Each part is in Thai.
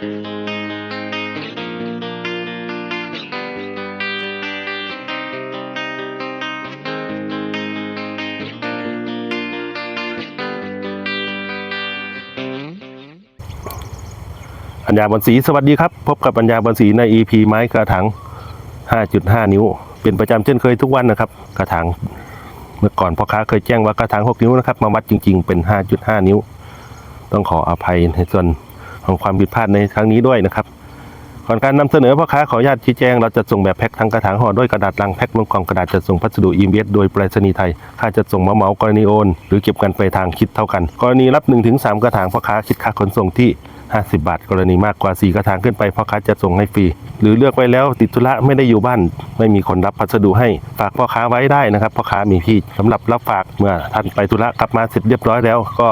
ปัญญาบนสีสวัสดีครับ พบกับปัญญาบนสีใน EP ไม้กระถาง 5.5 นิ้ว เป็นประจำเช่นเคยทุกวันนะครับ กระถางเมื่อก่อนพ่อค้าเคยแจ้งว่ากระถาง 6 นิ้วนะครับ มาวัดจริง ๆ เป็น 5.5 นิ้ว ต้องขออภัยในส่วน ของความผิดพลาดในครั้งนี้ด้วยนะครับก่อนการนำเสนอพ่อค้าขออนุญาตชี้แจงเราจะส่งแบบแพ็คทั้งกระถางห่อด้วยกระดาษลังแพ็คลงกล่องกระดาษจะส่งพัสดุอีเมลโดยไปรษณีย์ไทย ค่าจะส่งเหมาเหมากรณีโอน หรือเก็บกันไปทางคิดเท่ากัน กรณีรับ 1-3 กระถางพ่อค้าคิดค่าขนส่งที่ 50 บาท กรณีมากกว่า 4 กระถางขึ้นไปพ่อค้าจะส่งให้ฟรี หรือเลือกไว้แล้วติดธุระไม่ได้อยู่บ้าน ไม่มีคนรับพัสดุให้ฝากพ่อค้าไว้ได้นะครับพ่อค้ามีพี่สำหรับรับฝากเมื่อท่านไปธุระกลับมาเสร็จเรียบร้อยแล้วก็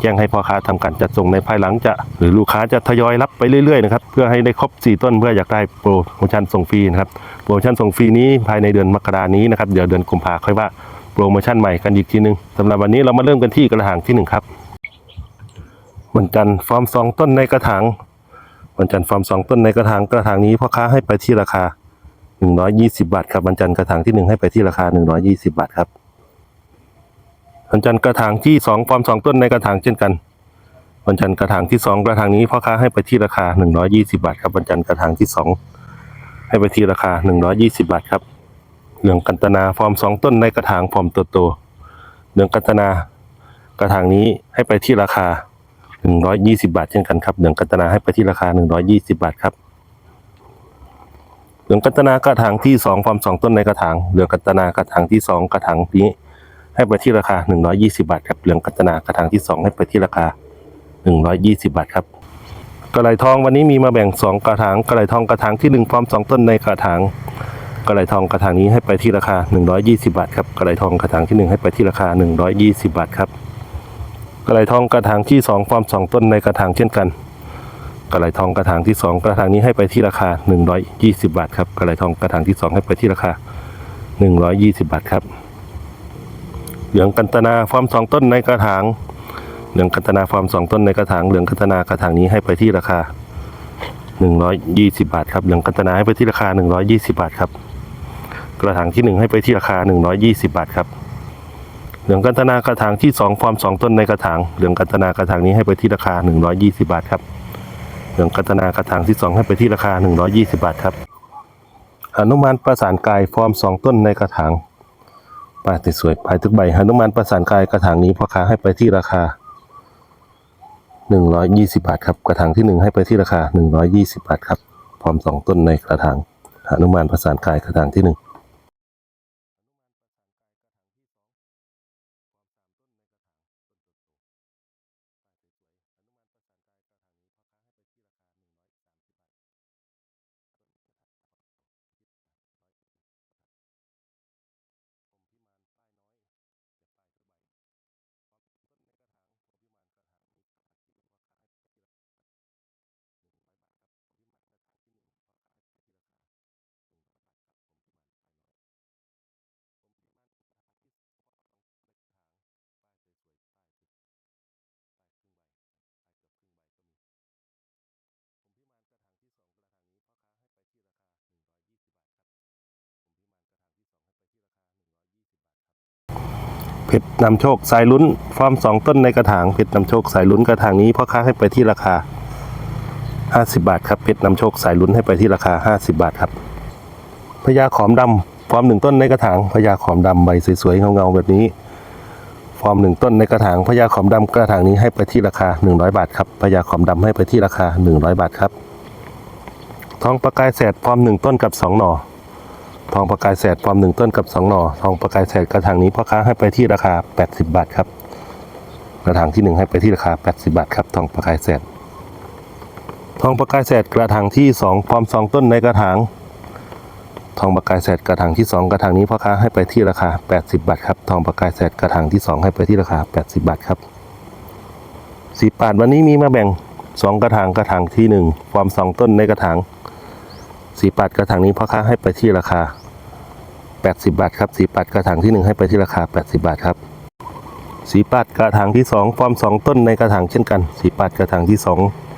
แจ้งให้พ่อค้าทำการจัดส่งในภายหลังจะ หรือลูกค้าจะทยอยรับไปเรื่อยๆนะครับเพื่อให้ได้ครบ 4 ต้นเพื่ออยากได้โปรโมชั่นส่งฟรีนะครับโปรโมชั่นส่งฟรีนี้ภายในเดือนมกรานี้นะครับเดี๋ยวเดือนกุมภาค่อยว่าโปรโมชั่นใหม่กันอีกทีหนึงสำหรับวันนี้เรามาเริ่มกันที่กระถางที่หนึ่งครับวันจันทร์ฟอร์มสองต้นในกระถางวันจันทร์ฟอร์มสองต้นในกระถางกระถางนี้พ่อค้าให้ไปที่ราคา 120 บาทครับวันจันทร์กระถางที่หนึ่งให้ไปที่ราคา 120 บาทครับ วันจันทร์กระถางที่สองฟอร์มสองต้นในกระถางเช่นกันวันจันทร์กระถางที่สองกระถางนี้พ่อค้าให้ไปที่ราคา120บาทครับวันจันทร์กระถางที่สองให้ไปที่ราคา120บาทครับเหลืองกันตนาฟอร์มสองต้นในกระถางฟอร์มโตโตเหลืองกันตนากระถางนี้ให้ไปที่ราคา120บาทเช่นกันครับเหลืองกันตนาให้ไปที่ราคา120บาทครับเหลืองกันตนากระถางที่สองฟอร์มสองต้นในกระถางเหลืองกันตนากระถางที่สองกระถางนี้ ให้ไปที่ราคา 120 บาทครับเหลืองกัตนากระถางที่ 2 ให้ไปที่ราคา 120 บาทครับกระไหลทองวันนี้มีมาแบ่ง 2 กระถางกระไหลทองกระถางที่1พร้อม 2 ต้นในกระถางกระไหลทองกระถางนี้ให้ไปที่ราคา 120 บาทครับกระไหลทองกระถางที่ 1 ให้ไปที่ราคา 120 บาทครับกระไหลทองกระถางที่ 2 พร้อม 2 ต้นในกระถางเช่นกันกระไหลทองกระถางที่ 2 กระถางนี้ให้ไปที่ราคา 120 บาทครับกระไหลทองกระถางที่ 2 ให้ไปที่ราคา 120 บาทครับ เหลืองกันตนาฟอร์มสองต้นในกระถาง เหลืองกันตนาฟอร์มสองต้นในกระถาง เหลืองกันตนากระถางนี้ให้ไปที่ราคา 120 บาทครับ เหลืองกันตนาให้ไปที่ราคา 120 บาทครับ กระถางที่หนึ่งให้ไปที่ราคา 120 บาทครับ เหลืองกันตนากระถางที่สองฟอร์มสองต้นในกระถาง เหลืองกันตนากระถางนี้ให้ไปที่ราคา 120 บาทครับ เหลืองกันตนากระถางที่สองให้ไปที่ราคา 120 บาทครับหนุมานประสานกายฟอร์มสองต้นในกระถาง ป้ายสวยๆป้ายทุกใบหนุมานประสานกายกระถางนี้พ่อค้าให้ไปที่ราคา 120 บาทครับกระถางที่ 1 ให้ไปที่ราคา 120 บาทครับพร้อม 2 ต้นในกระถางหนุมานประสานกายกระถางที่ 1 เพชรนำโชคสายลุ้น ฟอร์มสองต้นในกระถางเพชรนำโชคสายลุ้นกระถางนี้พ่อค้าให้ไปที่ราคา 50 บาทครับเพชรนำโชคสายลุ้นให้ไปที่ราคา 50 บาทครับพญาขอมดำฟอร์มหนึ่งต้นในกระถางพญาขอมดำใบสวยๆเงาๆแบบนี้ ฟอร์มหนึ่งต้นในกระถางพญาขอมดำกระถางนี้ให้ไปที่ราคา 100 บาทครับพญาขอมดำให้ไปที่ราคา 100 บาทครับทองประกายแสดฟอร์มหนึ่งต้นกับสองหน่อ ทองประกายแสดฟอร์มหนึ่งต้นกับสองหน่อ ทองประกายแสดกระถางนี้พ่อค้าให้ไปที่ราคา 80 บาทครับ กระถางที่หนึ่งให้ไปที่ราคา 80 บาทครับ ทองประกายแสดทองประกายแสดกระถางที่สองฟอร์มสองต้นในกระถาง ทองประกายแสดกระถางที่สองกระถางนี้พ่อค้าให้ไปที่ราคา 80 บาทครับ ทองประกายแสดกระถางที่สองให้ไปที่ราคา 80 บาทครับสีปาดวันนี้มีมาแบ่งสองกระถางกระถางที่หนึ่งฟอร์มสองต้นในกระถางสีปัดกระถางนี้พ่อค้าให้ไปที่ราคา 80 บาทครับ สีปัดกระถางที่ 1 ให้ไปที่ราคา 80 บาทครับ สีปัดกระถางที่ 2 ฟอร์ม 2 ต้นในกระถางเช่นกัน สีปัดกระถางที่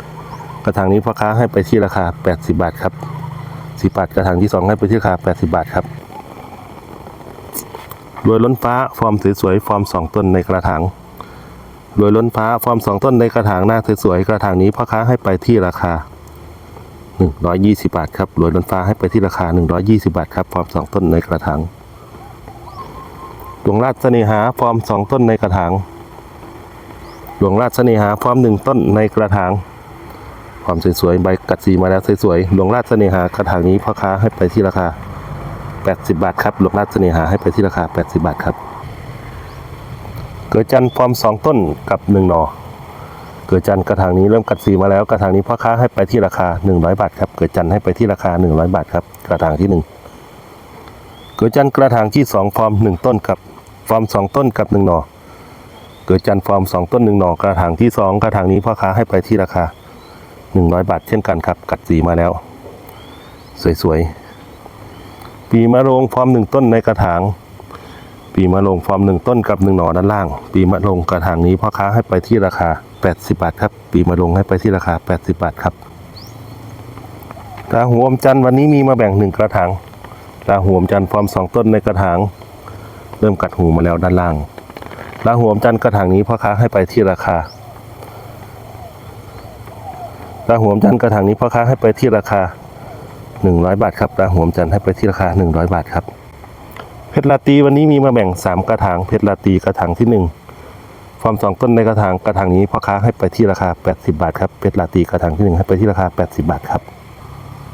2 กระถางนี้พ่อค้าให้ไปที่ราคา 80 บาทครับสิบาทกระถางที่สองให้ไปที่ราคา 80 บาทครับรวยล้นฟ้าฟอร์มสวยๆฟอร์มสองต้นในกระถางรวยล้นฟ้าฟอร์มสองต้นในกระถางหน้าสวยๆกระถางนี้พ่อค้าให้ไปที่ราคา 120 บาทครับรวยล้นฟ้าให้ไปที่ราคา 120 บาทครับฟอร์มสองต้นในกระถางหลวงราชเสน่หาฟอร์มสองต้นในกระถางหลวงราชเสน่หาฟอร์มหนึ่งต้นในกระถางความสวยๆใบกัดสีมาแล้วสวยๆหลวงราชเสน่หากระถางนี้พ่อค้าให้ไปที่ราคา 80 บาทครับหลวงราชเสน่หาให้ไปที่ราคา 80 บาทครับเกิดจันทร์ฟอร์มสองต้นกับหนึ่งหนอ เกิดจันต์กระถางนี้เริ่มกัดสีมาแล้วกระถางนี้พ่อค้าให้ไปที่ราคา 100 บาทครับเกิดจันต์ให้ไปที่ราคา 100 บาทครับกระถางที่หนึ่งเกิดจันต์กระถางที่สองฟอร์มหนึ่งต้นกับฟอร์มสองต้นกับหนึ่งหน่อ เกิดจันต์ฟอร์มสองต้นหนึ่งหน่อกระถางที่สองกระถางนี้พ่อค้าให้ไปที่ราคา 100 บาท เช่นกันครับกัดสีมาแล้ว สวยๆปีมะโรงฟอร์มหนึ่งต้นในกระถาง ปีมะโรงฟอร์มหนึ่งต้นกับหนึ่งหน่อด้านล่าง ปีมะโรงกระถางนี้พ่อค้าให้ไปที่ราคา 80 บาทครับ ปีมะโรงให้ไปที่ราคา 80 บาทครับราหูอมจันทร์วันนี้มีมาแบ่งหนึ่งกระถางราหูอมจันทร์ฟอร์มสองต้นในกระถาง เริ่มกัดหูมาแล้วด้านล่างราหูอมจันทร์กระถางนี้พ่อค้าให้ไปที่ราคาราหัวมจันทร์กระถางนี้พ่อค้าให้ไปที่ราคา 100 บาทครับราหัวมจันทร์ให้ไปที่ราคา 100 บาทครับ เพชรลาตีวันนี้มีมาแบ่ง 3 กระถาง เพชรลาตีกระถางที่ 1 ฟอร์มสองต้นในกระถางกระถางนี้พ่อค้าให้ไปที่ราคา 80 บาทครับเพชรลาตีกระถางที่ 1 ให้ไปที่ราคา 80 บาทครับ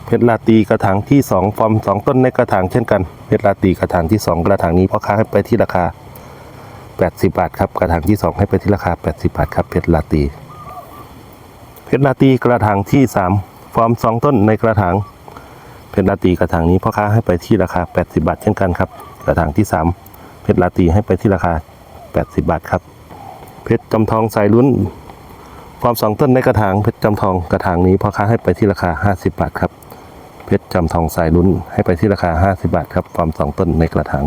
เพชรลาตีกระถางที่ 2 ฟอร์มสองต้นในกระถางเช่นกันเพชรลาตีกระถางที่ 2 กระถางนี้พ่อค้าให้ไปที่ราคา 80 บาทครับกระถางที่ 2 ให้ไปที่ราคา 80 บาทครับเพชรลาตี เพชรลาตีกระถางที่ 3 ฟอร์ม 2 ต้นในกระถางเพชรลาตีกระถางนี้พ่อค้าให้ไปที่ราคา 80 บาทเช่นกันครับ กระถางที่ 3 เพชรลาตีให้ไปที่ราคา 80 บาทครับ เพชรจำทองสายลุ้นฟอร์ม2ต้นในกระถางเพชรจำทองกระถางนี้พ่อค้าให้ไปที่ราคา 50 บาทครับ เพชรจำทองสายลุ้นให้ไปที่ราคา 50 บาทครับฟอร์ม2ต้นในกระถาง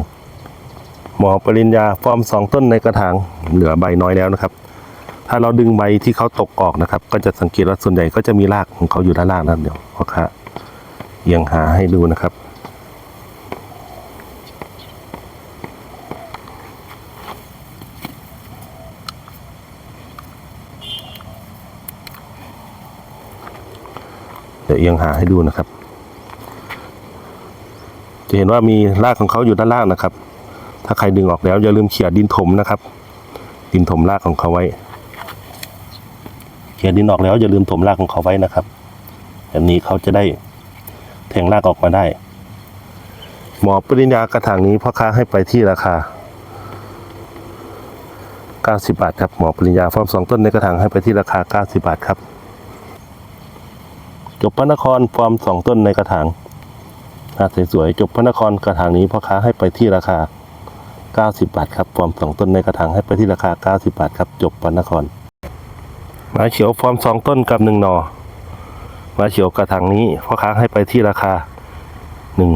หมอปริญญาฟอร์ม2ต้นในกระถางเหลือใบน้อยแล้วนะครับ ถ้าเราดึงใบที่เขาตกออกนะครับ ก็จะสังเกตว่าส่วนใหญ่ก็จะมีรากของเขาอยู่ด้านล่างนะครับเดี๋ยวพ่อค้าเอียงหาให้ดูนะครับ เดี๋ยวเอียงหาให้ดูนะครับ จะเห็นว่ามีรากของเขาอยู่ด้านล่างนะครับ ถ้าใครดึงออกแล้วอย่าลืมเขี่ยดินถมนะครับ ดินถมรากของเขาไว้เขี่ยดินออกแล้วอย่าลืมถมรากของเขาไว้นะครับแบบนี้เขาจะได้แทงรากออกมาได้ หมอปริญญากระถางนี้พ่อค้าให้ไปที่ราคา90 บาทครับ หมอปริญญาฟอร์มสองต้นในกระถางให้ไปที่ราคา 90 บาทครับ จบพระนครฟอร์มสองต้นในกระถางน้าสวยๆจบพระนครกระถางนี้พ่อค้าให้ไปที่ราคา 90 บาทครับฟอร์มสองต้นในกระถางให้ไปที่ราคา 90 บาทครับจบพระนครหมาเขียวฟอร์มสองต้นกับหนึ่งหนอหมาเขียวกระถางนี้พ่อค้าให้ไปที่ราคาหนึ่ง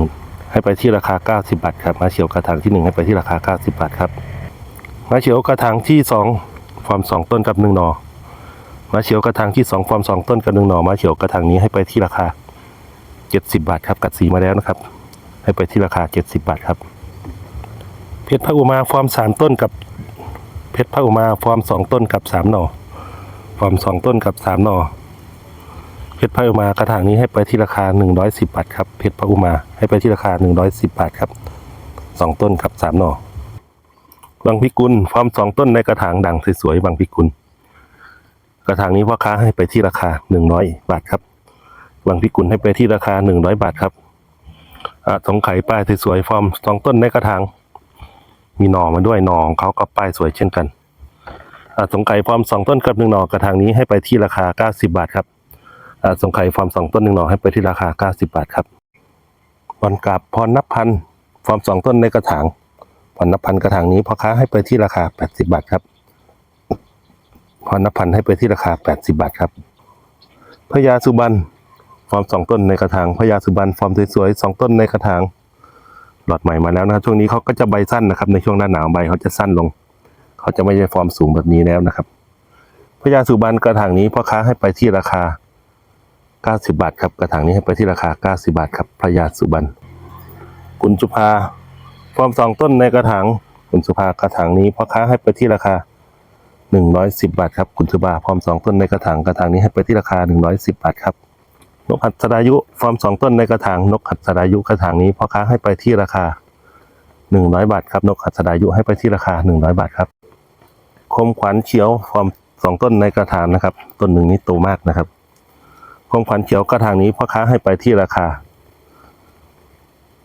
ให้ไปที่ราคา 90 บาทครับหมาเขียวกระถางที่หนึ่งให้ไปที่ราคา 90 บาทครับหมาเขียวกระถางที่สองฟอร์มสองต้นกับหนึ่งหนอ มาเขียวกระถางที่สองฟอร์มสองต้นกับหนึ่งหน่อมาเขียวกระถางนี้ให้ไปที่ราคา 70 บาทครับกัดสีมาแล้วนะครับ ให้ไปที่ราคา 70 บาทครับ เพชรพระอุมาฟอร์มสามต้นกับเพชรพระอุมาฟอร์มสองต้นกับสามหน่อฟอร์มสองต้นกับสามหน่อเพชรพระอุมากระถางนี้ให้ไปที่ราคา 110 บาทครับเพชรพระอุมาให้ไปที่ราคา 110 บาทครับสองต้นกับสามหน่อบางพิกุลฟอร์มสองต้นในกระถางดังสวยๆบางพิกุล กระถางนี้พ่อค้าให้ไปที่ราคา 100 บาทครับบางพิกุลให้ไปที่ราคา 100 บาทครับอะสงไข่ป้ายสวยๆฟอร์มสองต้นในกระถาง มีหน่อมาด้วยหน่องเขากับป้ายสวยเช่นกันอ่าสงไข่ฟอร์มสองต้นกับหนึ่งหน่อกระถางนี้ให้ไปที่ราคา 90 บาทครับอ่าสงไข่ฟอร์มสองต้นหนึ่งหน่อให้ไปที่ราคา 90 บาทครับบอลกราบพรนับพันฟอร์มสองต้นในกระถางพรนับพันกระถางนี้พ่อค้าให้ไปที่ราคา 80 บาทครับ พรนับพันให้ไปที่ราคา 80 บาทครับพญาสุบรรณฟอร์มสองต้นในกระถางพญาสุบรรณฟอร์มสวยๆสองต้นในกระถางหลอดใหม่มาแล้วนะครับช่วงนี้เขาก็จะใบสั้นนะครับ ในช่วงหน้าหนาวใบเขาจะสั้นลง เขาจะไม่ใช่ฟอร์มสูงแบบนี้แล้วนะครับพญาสุบรรณกระถางนี้พ่อค้าให้ไปที่ราคา 90 บาทครับกระถางนี้ให้ไปที่ราคา 90 บาทครับพระยาสุบรรณคุณสุภาฟอร์มสองต้นในกระถางคุณสุภากระถางนี้พ่อค้าให้ไปที่ราคา 110 บาทครับคุณสุภาฟอร์มสองต้นในกระถางกระถางนี้ให้ไปที่ราคา 110 บาทครับนกหัดสดายุฟอร์มสองต้นในกระถางนกหัดสดายุกระถางนี้พ่อค้าให้ไปที่ราคา 100 บาทครับนกหัดสดายุให้ไปที่ราคา 100 บาทครับคมขวัญเขียวฟอร์มสองต้นในกระถางนะครับ ต้นหนึ่งนี้โตมากนะครับคมขวัญเขียวกระถางนี้พ่อค้าให้ไปที่ราคา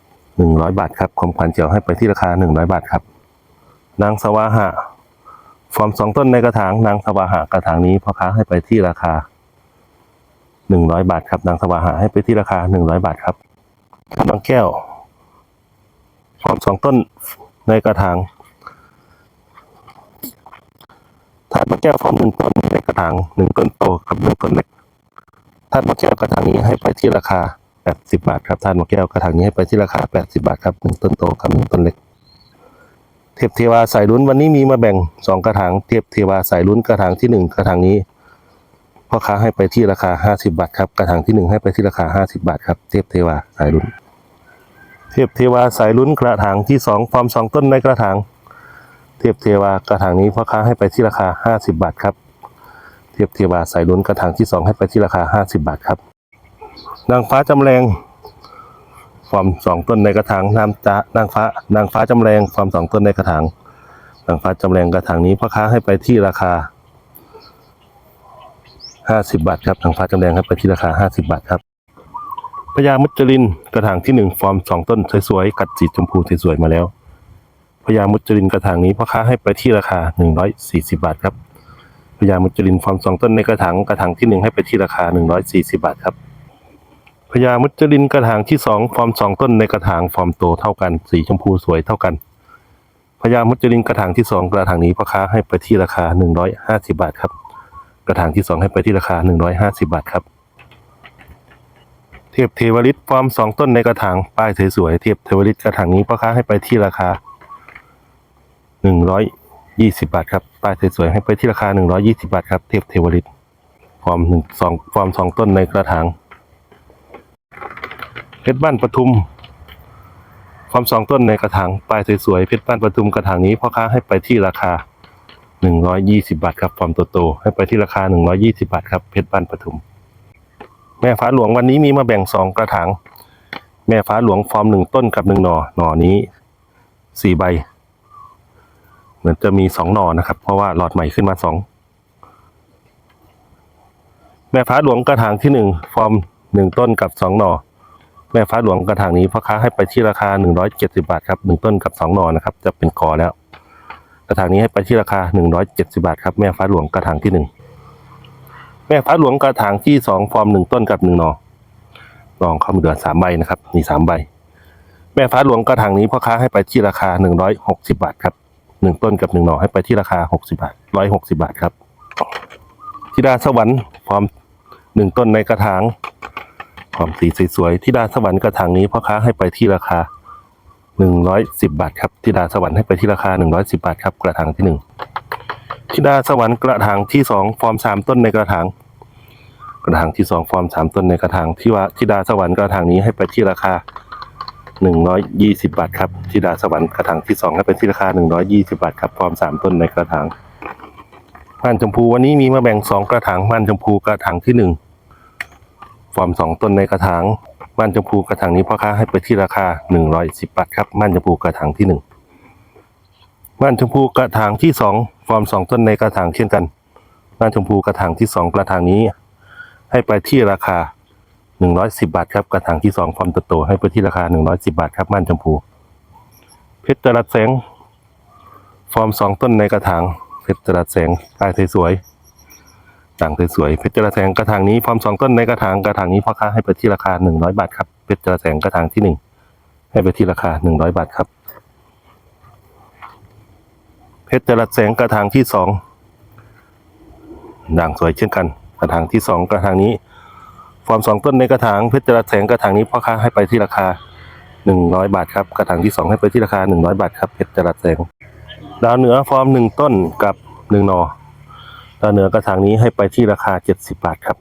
100 บาทครับคมขวัญเขียวให้ไปที่ราคา 100 บาทครับนางสวาหะ ฟอร์มสองต้นในกระถางนางสวาหะกระถางนี้พ่อค้าให้ไปที่ราคา100บาทครับนางสวาหะให้ไปที่ราคา100บาทครับน้องแก้วฟอร์มสองต้นในกระถางถาดมะแก้วฟอร์มหนึ่งต้นในกระถางหนึ่งต้นโตกับหนึ่งต้นเล็กถาดมะแก้วกระถางนี้ให้ไปที่ราคา80บาทครับถาดมะแก้วกระถางนี้ให้ไปที่ราคา80บาทครับหนึ่งต้นโตกับหนึ่งต้นเล็ก ทพเทวาสายลุ้นวันนี้มีมาแบ่งสองกระถางเทพเทวาสายลุ้นกระถางที่หนึ่งกระถางนี้พ่อค้าให้ไปที่ราคา50บาทครับกระถางที่หนึ่งให้ไปที่ราคา50บาทครับเทพเทวาสายลุ้น เทพเทวาสายลุ้นกระถางที่สองฟอร์มสองต้นในกระถางเทพเทวากระถางนี้พ่อค้าให้ไปที่ราคา50บาทครับเทพเทวาสายลุ้นกระถางที่สองให้ไปที่ราคา50บาทครับนางฟ้าจำแรง ฟอร์มสองต้นในกระถางนามจะนางฟ้านางฟ้าจำแรงฟอร์มสองต้นในกระถางนางฟ้าจำแรงกระถางนี้พ่อค้าให้ไปที่ราคา50บาทครับนางฟ้าจำแรงให้ไปที่ราคา50บาทครับพญามุจลินกระถางที่หนึ่งฟอร์มสองต้นสวยๆกัดสีชมพูสวยๆมาแล้วพญามุจลินกระถางนี้พ่อค้าให้ไปที่ราคา140บาทครับพญามุจลินฟอร์มสองต้นในกระถางกระถางที่หนึ่งให้ไปที่ราคา140บาทครับ พญามุจลินกระถางที่สองฟอร์มสองต้นในกระถางฟอร์มโตเท่ากัน สีชมพูสวยเท่ากันพญามุจลินกระถางที่สองกระถางนี้พ่อค้าให้ไปที่ราคา150บาทครับ กระถางที่สองให้ไปที่ราคา150บาทครับ เทพเทวฤทธิ์ฟอร์มสองต้นในกระถางป้ายสวยๆเทพเทวฤทธิ์กระถางนี้พ่อค้าให้ไปที่ราคาหนึ่งร้อยยี่สิบาทครับป้ายสวยๆให้ไปที่ราคาหนึ่งร้อยี่สิบาทครับเทพเทวฤทธิ์ฟอร์มหนึ่งสองฟอร์มสองต้นในกระถาง เพชรบ้านปทุมฟอร์มสองต้นในกระถางป้ายสวยๆเพชรบ้านปทุมกระถางนี้พ่อค้าให้ไปที่ราคาหนึ่งร้อยยี่สิบาทครับฟอร์มโตๆให้ไปที่ราคาหนึ่งร้อยี่สิบาทครับเพชรบ้านปทุม แม่ฟ้าหลวงวันนี้มีมาแบ่งสองกระถางแม่ฟ้าหลวงฟอร์มหนึ่งต้นกับหนึ่งหน่อหน่อนี้สี่ใบ เหมือนจะมีสองหน่อนะครับ เพราะว่าหลอดใหม่ขึ้นมาสองแม่ฟ้าหลวงกระถางที่หนึ่งฟอร์มหนึ่งต้นกับสองหน่อ แม่ฟ้าหลวงกระถางนี้พ่อค้าให้ไปที่ราคาหนึ่งร้อยเจ็ดสิบาทครับหนึ่งต้นกับสองหน่อนะครับ จะเป็นกอแล้ว กระถางนี้ให้ไปที่ราคาหนึ่งร้อยเจ็ดสิบาทครับแม่ฟ้าหลวงกระถางที่หนึ่งแม่ฟ้าหลวงกระถางที่สองฟอร์มหนึ่งต้นกับหนึ่งหน่อลองเข้ามาเดือนสามใบนะครับนี่สามใบ แม่ฟ้าหลวงกระถางนี้พ่อค้าให้ไปที่ราคาหนึ่งร้อยหกสิบาทครับหนึ่งต้นกับหนึ่งหน่อให้ไปที่ราคาหกสิบาทร้อยหกสิบาทครับธิดาสวรรค์พร้อมหนึ่งต้นในกระถาง พร้อมสีสวยๆธิดาสวรรค์กระถางนี้พ่อค้าให้ไปที่ราคาหนึ่งร้อยสิบาทครับธิดาสวรรค์ให้ไปที่ราคาหนึ่งร้อยสิบาทครับกระถางที่หนึ่งธิดาสวรรค์กระถางที่สองฟอร์มสามต้นในกระถางกระถางที่สองฟอร์มสามต้นในกระถางที่ว่าธิดาสวรรค์กระถางนี้ให้ไปที่ราคาหนึ่งร้อยยี่สิบาทครับธิดาสวรรค์กระถางที่สองให้เป็นที่ราคาหนึ่งร้อยยี่สิบาทครับพร้อมสามต้นในกระถางม่านชมพูวันนี้มีมาแบ่งสองกระถางม่านชมพูกระถางที่หนึ่ง ฟอร์มสองต้นในกระถางม่านชมพูกระถางนี้พ่อค้าให้ไปที่ราคาหนึ่งร้อยสิบบาทครับม่านชมพูกระถางที่หนึ่งม่านชมพูกระถางที่สองฟอร์มสองต้นในกระถางเช่นกันม่านชมพูกระถางที่สองกระถางนี้ ให้ไปที่ราคาหนึ่งร้อยสิบาทครับกระถางที่สองฟอร์มโตๆให้ไปที่ราคาหนึ่งร้อยสิบาทครับม่านชมพู เพชรจรัสแสง ฟอร์มสองต้นในกระถางเพชรจรัสแสงลายสวยๆ ด่างสวยๆเพชรจรัสแสงกระถางนี้ฟอร์มสองต้นในกระถางกระถางนี้พ่อค้าให้ไปที่ราคาหนึ่งร้อยบาทครับเพชรจรัสแสงกระถางที่หนึ่งให้ไปที่ราคาหนึ่งร้อยบาทครับ เพชรจรัสแสงกระถางที่สองด่างสวยเช่นกัน กระถางที่สองกระถางนี้ฟอร์มสองต้นในกระถางเพชรจรัสแสงกระถางนี้พ่อค้าให้ไปที่ราคาหนึ่งร้อยบาทครับกระถางที่สองให้ไปที่ราคาหนึ่งร้อยบาทครับเพชรจรัสแสงดาวเหนือฟอร์มหนึ่งต้นกับหนึ่งหนอ ดาวเหนือกระถางนี้ให้ไปที่ราคาเจ็ดสิบาทครับ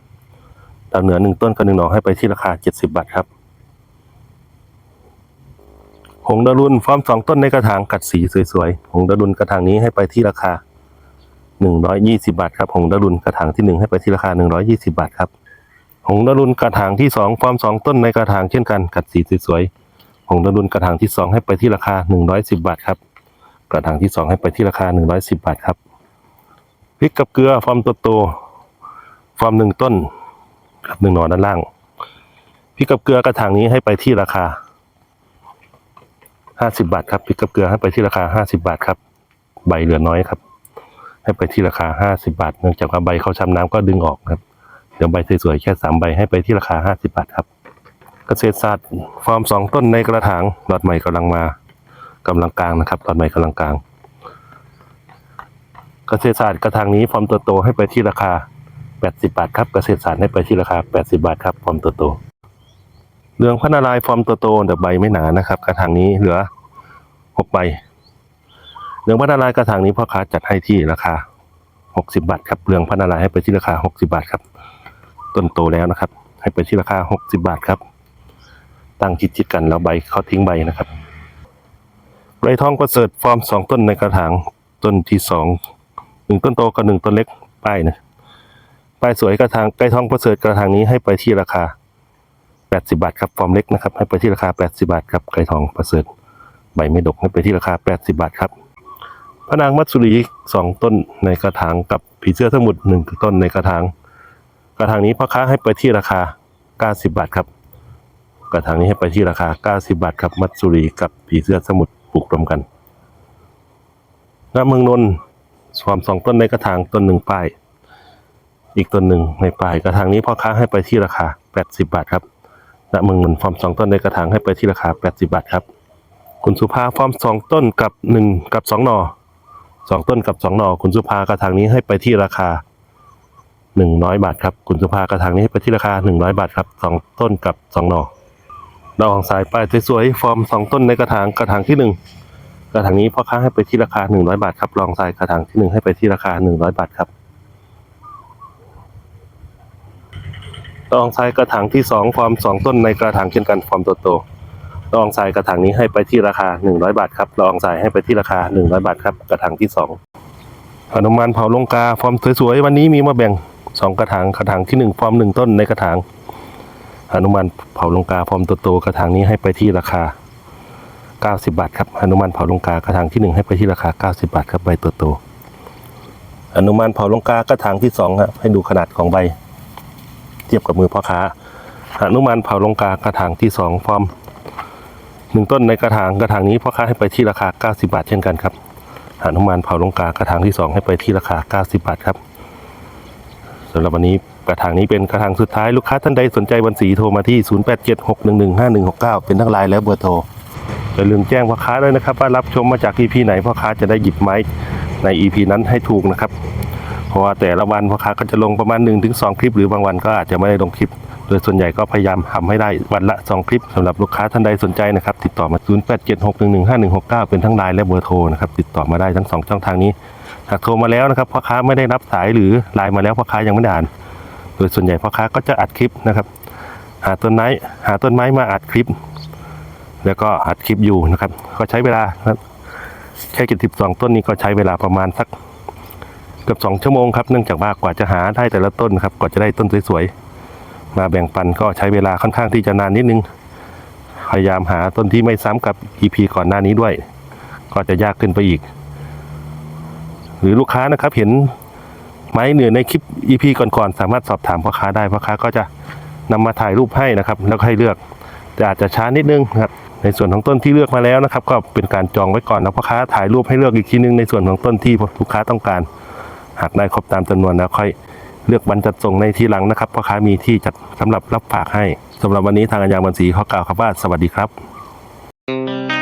ดาวเหนือหนึ่งต้นกับหนึ่งหน่อให้ไปที่ราคาเจ็ดสิบาทครับ หงดารุนฟอร์มสองต้นในกระถางกัดสีสวยๆ หงดารุนกระถางนี้ให้ไปที่ราคาหนึ่งร้อยยี่สิบาทครับ หงดารุนกระถางที่หนึ่งให้ไปที่ราคาหนึ่งร้อยี่สิบาทครับ หงดารุนกระถางที่สองฟอร์มสองต้นในกระถางเช่นกันกัดสีสวยๆ หงดารุนกระถางที่สองให้ไปที่ราคาหนึ่งร้อยสิบาทครับ กระถางที่สองให้ไปที่ราคาหนึ่งร้อยสิบาทครับ พริกกับเกลือฟอร์มโตฟอร์มหนึ่งต้นกับหนึ่งหน่อด้านล่างพริกกับเกลือกระถางนี้ให้ไปที่ราคาห้าสิบาทครับพริกกับเกลือให้ไปที่ราคาห้าสิบาทครับ ใบเหลือน้อยครับ ให้ไปที่ราคาห้าสิบาท เนื่องจากว่าใบเขาช้ำน้ำก็ดึงออกครับเดี๋ยวใบสวยๆแค่สามใบให้ไปที่ราคาห้าสิบาทครับ เกษตรศาสตร์ฟาร์มสองต้นในกระถางหลอดใหม่กำลังมากำลังกลางนะครับหลอดใหม่กำลังกลาง เกษตรศาสตร์กระถางนี้ฟอร์มตัวโตให้ไปที่ราคาแปดสิบาทครับเกษตรศาสตร์ให้ไปที่ราคาแปดสิบาทครับฟอร์มตัวโตเรื่องพระนารายฟอร์มตัวโตแต่ใบไม่หนานะครับ กระถางนี้เหลือหกใบเรื่องพระนารายกระถางนี้พ่อค้าจัดให้ที่ราคาหกสิบาทครับเรื่องพระนารายให้ไปที่ราคาหกสิบาทครับ ต้นโตแล้วนะครับ ให้ไปที่ราคาหกสิบาทครับตั้งจิตจิตๆกันแล้วใบเขาทิ้งใบนะครับไรทองประเสริฐฟอร์มสองต้นในกระถางต้นที่สอง หนึ่งต้นโตกับหนึ่งต้นเล็กป้ายนะป้ายสวยกระถางไก่ทองประเสริฐกระถางนี้ให้ไปที่ราคา 80 บาทครับฟอร์มเล็กนะครับ ให้ไปที่ราคา 80 บาทครับไก่ทองประเสริฐใบไม่ดกให้ไปที่ราคา 80 บาทครับพระนางมัตสุรีสองต้นในกระถางกับผีเสื้อทั้งหมดหนึ่งต้นในกระถาง กระถางนี้พ่อค้าให้ไปที่ราคา 90 บาทครับ กระถางนี้ให้ไปที่ราคา 90 บาทครับมัตสุรีกับผีเสื้อสมุทรปลูกรวมกันณเมืองนนท์ ฟอร์มสองต้นในกระถางต้นหนึ่งป้าย อีกต้นหนึ่งในปลาย กระถางนี้พ่อค้าให้ไปที่ราคา 80 บาทครับณเมือนฟอร์มสองต้นในกระถางให้ไปที่ราคา 80 บาทครับ คุณสุภาฟอร์มสองต้นกับหนึ่งกับสองหน่อสองต้นกับสองหน่อคุณสุภากระถางนี้ให้ไปที่ราคาหนึ่งร้อยบาทครับคุณสุภากระถางนี้ให้ไปที่ราคาหนึ่งร้อยบาทครับสองต้นกับสองหน่อดอกสายป้ายสวยๆฟอร์มสองต้นในกระถางกระถางที่หนึ่ง กระถางนี้พ่อค้าให้ไปที่ราคาหนึ่งร้อยบาทครับรองสายกระถางที่หนึ่งให้ไปที่ราคาหนึ่งร้อยบาทครับตองทรายกระถางที่สองฟอร์มสองต้นในกระถางเช่นกันฟอร์มโตโตตองทรายกระถางนี้ให้ไปที่ราคาหนึ่งร้อยบาทครับตองทรายให้ไปที่ราคาหนึ่งร้อยบาทครับกระถางที่สองหนุมานเผาลงกาฟอร์มสวยๆวันนี้มีมาแบ่งสองกระถางกระถางที่หนึ่งฟอร์มหนึ่งต้นในกระถางหนุมานเผาลงกาฟอร์มโตโตกระถางนี้ให้ไปที่ราคา เก้าสิบาทครับหนุมานเผาลงกากระถางที่หนึ่งให้ไปที่ราคาเก้าสิบาทครับใบโตโตหนุมานเผาลงกากระถางที่สองครับให้ดูขนาดของใบ เทียบกับมือพ่อค้าหนุมานเผาลงกากระถางที่สองฟอร์มหนึ่งต้นในกระถางกระถางนี้พ่อค้าให้ไปที่ราคา 90 บาทเช่นกันครับหนุมานเผาลงกากระถางที่สองให้ไปที่ราคา 90 บาทครับสำหรับวันนี้กระถางนี้เป็นกระถางสุดท้ายลูกค้าท่านใดสนใจวันสีโทรมาที่ 0876115169 เป็นทั้งไลน์และเบอร์โทร อย่าลืมแจ้งพ่อค้าด้วยนะครับ ว่ารับชมมาจาก EP ไหนพ่อค้าจะได้หยิบไม้ใน EP นั้นให้ถูกนะครับเพราะว่าแต่ละวันพ่อค้าก็จะลงประมาณ 1-2 คลิป หรือบางวันก็อาจจะไม่ได้ลงคลิป โดยส่วนใหญ่ก็พยายามทำให้ได้วันละ 2 คลิปสำหรับลูกค้าท่านใดสนใจนะครับ ติดต่อมา 0876115169 เป็นทั้งไลน์และเบอร์โทรนะครับติดต่อมาได้ทั้ง 2 ช่องทางนี้หากโทรมาแล้วนะครับพ่อค้าไม่ได้รับสายหรือไลน์มาแล้วพ่อค้ายังไม่ได้อ่าน โดยส่วนใหญ่พ่อค้าก็จะอัดคลิปนะครับหาต้นไม้หาต้นไม้มาอัดคลิป แล้วก็อัดคลิปอยู่นะครับ ก็ใช้เวลาครับแค่เจ็ดสิบสองต้นนี้ก็ใช้เวลาประมาณสักเกือบสองชั่วโมงครับเนื่องจากว่ากว่าจะหาได้แต่ละต้นครับกว่าจะได้ต้นสวยๆมาแบ่งปันก็ใช้เวลาค่อนข้างที่จะนานนิดนึง พยายามหาต้นที่ไม่ซ้ำกับ EP ก่อนหน้านี้ด้วย ก็จะยากขึ้นไปอีก หรือลูกค้านะครับเห็นไม้เหนือในคลิป EP ก่อนๆสามารถสอบถามพ่อค้าได้พ่อค้าก็จะนำมาถ่ายรูปให้นะครับ แล้วก็ให้เลือก อาจจะช้านิดนึงครับในส่วนของต้นที่เลือกมาแล้วนะครับ ก็เป็นการจองไว้ก่อนแล้วพ่อค้าถ่ายรูปให้เลือกอีกทีนึงในส่วนของต้นที่ลูกค้าต้องการ หากได้ครบตามจำนวนแล้วค่อยเลือกวันจัดส่งในทีหลังนะครับพ่อค้ามีที่จัดสำหรับรับฝากให้สำหรับวันนี้ทางอัญญาบันสีขอกล่าวครับว่าสวัสดีครับ